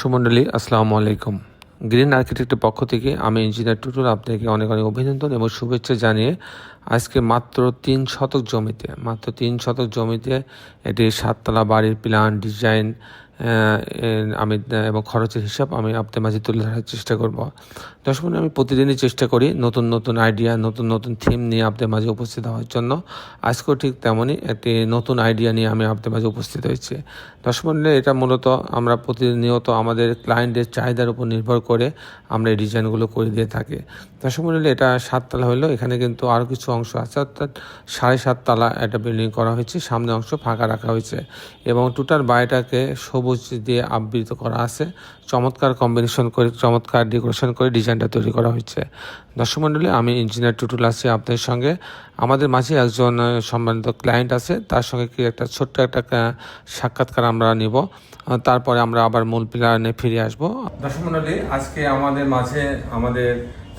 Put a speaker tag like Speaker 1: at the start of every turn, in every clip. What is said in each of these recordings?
Speaker 1: সুমণ্ডলী, আসসালামু আলাইকুম। গ্রিন আর্কিটেক্টের পক্ষ থেকে আমি ইঞ্জিনিয়ার টুটুল আপনাকে অনেক অনেক অভিনন্দন এবং শুভেচ্ছা জানিয়ে আজকে মাত্র তিন শতক জমিতে, মাত্র তিন শতক জমিতে এটি সাততলা বাড়ির প্ল্যান ডিজাইন আমি এবং খরচের হিসাব আমি আপনার মাঝে তুলে ধরার চেষ্টা করব। দর্শক বন্ধু, আমি প্রতিদিনই চেষ্টা করি নতুন নতুন আইডিয়া নতুন নতুন থিম নিয়ে আপনাদের মাঝে উপস্থিত হওয়ার জন্য। আজকেও ঠিক তেমনই একটি নতুন আইডিয়া নিয়ে আমি আপনাদের মাঝে উপস্থিত হয়েছি। দর্শক বন্ধু, এটা মূলত আমরা প্রতিনিয়ত আমাদের ক্লায়েন্টের চাহিদার উপর নির্ভর করে আমরা এই ডিজাইনগুলো করে দিয়ে থাকি। দর্শক মন্ডলী এটা সাততলা হলো এখানে কিন্তু আরও কিছু অংশ আছে অর্থাৎ সাড়ে সাততলা একটা বিল্ডিং করা হয়েছে সামনে অংশ ফাঁকা রাখা হয়েছে। এবং টোটাল বাড়িটাকে সবুজ দিয়ে আবৃত করা আছে। চমৎকার কম্বিনেশন করে, চমৎকার ডেকোরেশন করে ডিজাইনটা তৈরি করা হয়েছে। দর্শক মন্ডলী, আমি ইঞ্জিনিয়ার টুটুল আছি আপনাদের সঙ্গে। আমাদের মাঝে একজন সম্মানিত ক্লায়েন্ট আছে। তার সঙ্গে কি একটা ছোট্ট একটা সাক্ষাৎকার আমরা নিব। তারপরে আমরা আবার মূল প্ল্যানে ফিরে আসব। দর্শক মন্ডলী, আজকে আমাদের মাঝে আমাদের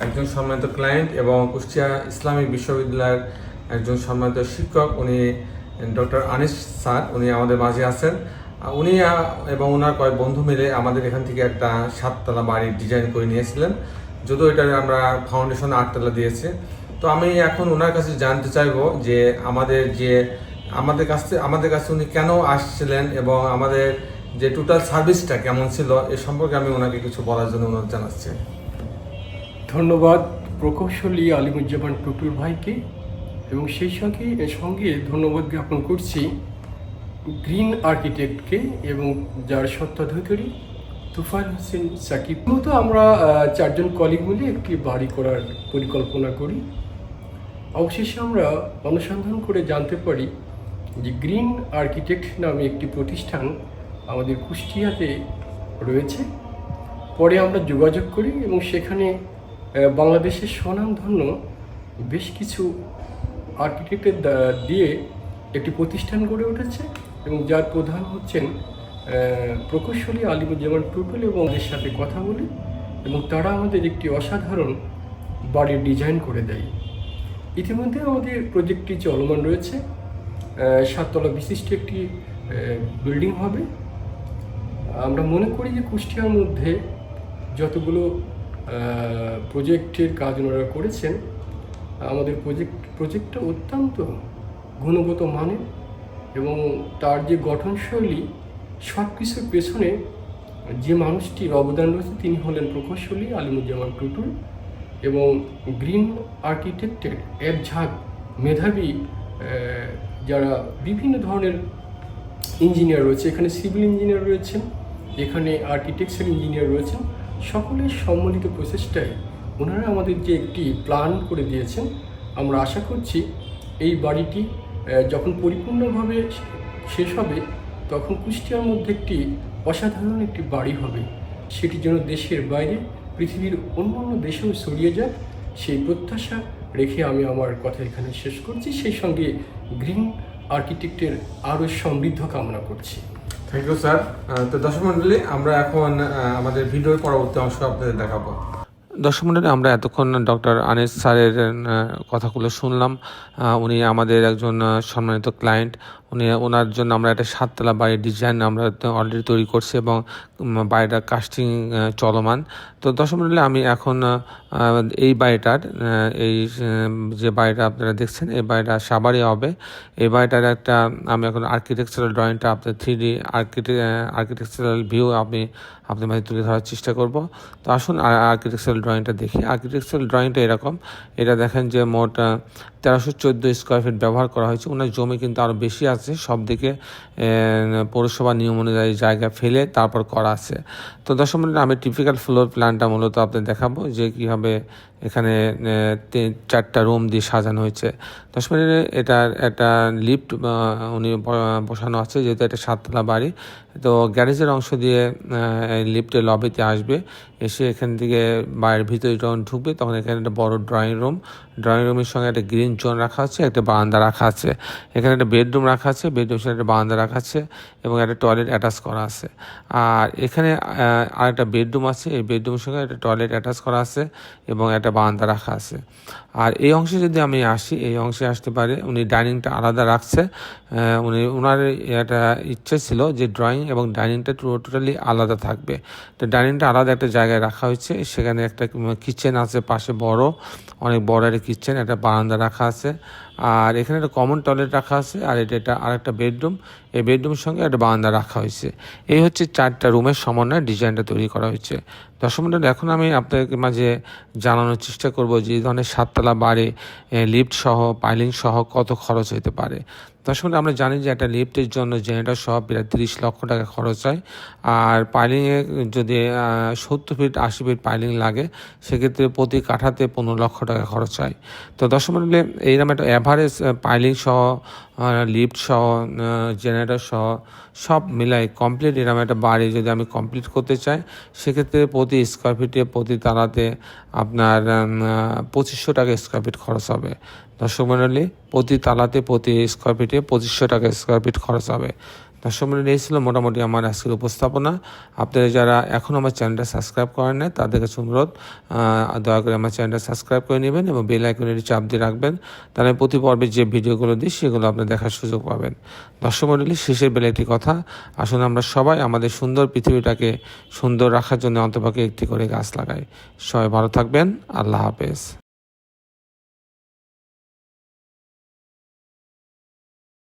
Speaker 1: একজন সম্মানিত ক্লায়েন্ট এবং কুষ্টিয়া ইসলামিক বিশ্ববিদ্যালয়ের একজন সম্মানিত শিক্ষক, উনি ডক্টর আনিস স্যার, উনি আমাদের মাঝে আছেন। উনি এবং ওনার কয়েক বন্ধু মিলে আমাদের এখান থেকে একটা সাততলা বাড়ির ডিজাইন করে নিয়েছিলেন। যদিও এটা আমরা ফাউন্ডেশন আটতলা দিয়েছি। তো আমি এখন ওনার কাছে জানতে চাইব যে আমাদের যে, আমাদের কাছে আমাদের কাছে উনি কেন আসছিলেন এবং আমাদের যে টোটাল সার্ভিসটা কেমন ছিল, এ সম্পর্কে আমি ওনাকে কিছু বলার জন্য অনুরোধ জানাচ্ছি।
Speaker 2: ধন্যবাদ প্রকৌশলী আলিমুজ্জামান টুটুর ভাইকে। এবং সেই সঙ্গে, এর সঙ্গে ধন্যবাদ জ্ঞাপন করছি গ্রিন আর্কিটেক্টকে এবং যার সত্ত্বাধিকারী তুফান হোসেন সাকিব। মূলত আমরা চারজন কলিগ মিলে একটি বাড়ি করার পরিকল্পনা করি। অবশেষে আমরা অনুসন্ধান করে জানতে পারি যে গ্রিন আর্কিটেক্ট নামে একটি প্রতিষ্ঠান আমাদের কুষ্টিয়াতে রয়েছে। পরে আমরা যোগাযোগ করি এবং সেখানে বাংলাদেশের স্বনামধন্য বেশ কিছু আর্কিটেক্টের দিয়ে একটি প্রতিষ্ঠান গড়ে উঠেছে। এবং যার প্রধান হচ্ছেন প্রকৌশলী আলিমুজ্জামান টুটুল এবং ওদের সাথে কথা বলি এবং তারা আমাদের একটি অসাধারণ বাড়ির ডিজাইন করে দেয়। ইতিমধ্যে আমাদের প্রজেক্টটি চলমান রয়েছে। সাততলা বিশিষ্ট একটি বিল্ডিং হবে। আমরা মনে করি যে কুষ্টিয়ার মধ্যে যতগুলো প্রজেক্টের কাজ ওনারা করেছেন, আমাদের প্রজেক্ট প্রজেক্টটা অত্যন্ত গুণগত মানের। এবং তার যে গঠনশৈলী সব কিছুর পেছনে যে মানুষটির অবদান রয়েছে তিনি হলেন প্রকৌশলী আলিমুজ্জামান টুটুল এবং গ্রিন আর্কিটেক্টের এক ঝাঁক মেধাবী যারা বিভিন্ন ধরনের ইঞ্জিনিয়ার রয়েছে। এখানে সিভিল ইঞ্জিনিয়ার রয়েছেন, এখানে আর্কিটেকচার ইঞ্জিনিয়ার রয়েছেন। সকলের সম্মিলিত প্রচেষ্টায় ওনারা আমাদের যে একটি প্ল্যান করে দিয়েছেন। আমরা আশা করছি এই বাড়িটি যখন পরিপূর্ণভাবে শেষ হবে, তখন কুষ্টিয়ার মধ্যে একটি অসাধারণ একটি বাড়ি হবে। সেটি যেন দেশের বাইরে, পৃথিবীর অন্য অন্য দেশেও ছড়িয়ে যাক, সেই প্রত্যাশা রেখে আমি আমার কথা এখানে শেষ করছি। সেই সঙ্গে গ্রিন আর্কিটেক্টের আরও সমৃদ্ধ কামনা করছি।
Speaker 1: থ্যাংক ইউ স্যার তো দর্শক মন্ডলী আমরা এখন আমাদের ভিডিওর পরবর্তী অংশ আপনাদের দেখাবো। দর্শক মন্ডলী আমরা এতক্ষণ ডক্টর আনিস স্যারের কথাগুলো শুনলাম। উনি আমাদের একজন সম্মানিত ক্লায়েন্ট উনি ওনার জন্য আমরা একটা সাততলা বাড়ির ডিজাইন আমরা অলরেডি তৈরি করছি এবং বাড়িটার কাস্টিং চলমান। তো মন্ডলী আমি এখন এই বাড়িটার এই যে বাড়িটা আপনারা দেখছেন, এই বাড়িটা সাবারি হবে। এই বাড়িটার একটা, আমি এখন আর্কিটেকচারাল ড্রয়িংটা আপনার three D architect architectural view আমি আপনার মাঝে তুলে ধরার চেষ্টা করব। তো আসুন আর্কিটেকচারাল ড্রয়িংটা দেখি। আর্কিটেকচারাল ড্রয়িংটা এরকম। এটা দেখেন যে মোট তেরোশো চোদ্দ স্কোয়ার ফিট ব্যবহার করা হয়েছে। ওনার জমি কিন্তু আরও বেশি আছে। সব দিকে পৌরসভা নিয়ম অনুযায়ী জায়গা ফেলে তারপর করা আছে। তো দশম মিনিট আমি টিপিক্যাল ফ্লোর প্ল্যানটা মূলত আপনাদের দেখাবো যে কীভাবে এখানে চারটা রুম দিয়ে সাজানো হয়েছে। দশ মিনিটে একটা লিফট উনি বসানো আছে, যেহেতু এটা সাততলা বাড়ি। তো গ্যারেজের অংশ দিয়ে লিফটে লবিতে আসবে। এসে এখান থেকে বাড়ির ভিতরে যখন ঢুকবে, তখন এখানে একটা বড় ড্রয়িং রুম। ড্রয়িং রুমের সঙ্গে একটা গ্রিন জোন রাখা আছে, একটা বারান্দা রাখা আছে। এখানে একটা বেডরুম রাখা আছে, বেডরুমের সঙ্গে একটা বারান্দা রাখা আছে এবং একটা টয়লেট অ্যাটাচ করা আছে। আর এখানে আর একটা বেডরুম আছে, এই বেডরুমের সঙ্গে একটা টয়লেট অ্যাটাচ করা আছে এবং একটা বারান্দা রাখা আছে। আর এই অংশে যদি আমি আসি, এই অংশে আসতে পারে উনি ডাইনিংটা আলাদা রাখছে। উনি ওনার একটা ইচ্ছে ছিল যে ড্রয়িং এবং ডাইনিংটা টোটালি আলাদা থাকবে। তো ডাইনিংটা আলাদা একটা জায়গায় রাখা হয়েছে। সেখানে একটা কিচেন আছে পাশে বড়, অনেক বড় একটা কিচেন একটা বারান্দা রাখা আছে। আর এখানে একটা কমন টয়লেট রাখা আছে আর এটা একটা আর একটা বেডরুম এই বেডরুমের সঙ্গে একটা বারান্দা রাখা হয়েছে। এই হচ্ছে চারটা রুমের সমন্বয়ে ডিজাইনটা তৈরি করা হয়েছে। মন্ডলী, এখন আমি আপনাদের মাঝে জানানোর চেষ্টা করব যে ধরনের সাততলা বাড়ি লিফট সহ পাইলিং সহ কত খরচ হতে পারে। মন্ডলী, আমরা জানি যে একটা লিফটের জন্য জেনারেটর সব প্রায় তিরিশ লক্ষ টাকা খরচ হয়। আর পাইলিংয়ে যদি সত্তর ফিট আশি ফিট পাইলিং লাগে সেক্ষেত্রে প্রতি কাঠাতে পনেরো লক্ষ টাকা খরচ হয়। তো দর্শক মন্ডলে এইরকম একটা অ্যাভারেজ পাইলিং সহ লিফট সহ জেনারেটর সহ সব মিলাই কমপ্লিট এরকম একটা বাড়ি যদি আমি কমপ্লিট করতে চাই, সেক্ষেত্রে প্রতি স্কোয়ার ফিটে প্রতি তালাতে আপনার পঁচিশশো টাকা স্কোয়ার ফিট খরচ হবে। দর্শক মণ্ডলী প্রতি তালাতে প্রতি স্কোয়ার ফিটে পঁচিশশো টাকা স্কোয়ার ফিট খরচ হবে। দর্শক মণ্ডলী এই ছিল মোটামুটি আমার আজকের উপস্থাপনা। আপনারা যারা এখনও আমার চ্যানেলটা সাবস্ক্রাইব করেন না তাদের কাছে অনুরোধ দয়া করে আমার চ্যানেলটা সাবস্ক্রাইব করে নেবেন এবং বেল আইকনের চাপ দিয়ে রাখবেন, তাহলে প্রতি পর্বে যে ভিডিওগুলো দিই, সেগুলো আপনার দেখার সুযোগ পাবেন। দর্শক মণ্ডলী শেষের বেলা একটি কথা, আসুন আমরা সবাই আমাদের সুন্দর পৃথিবীটাকে সুন্দর রাখার জন্য অন্তপক্ষে একটি করে গাছ লাগাই। সবাই ভালো থাকবেন, আল্লাহ হাফেজ।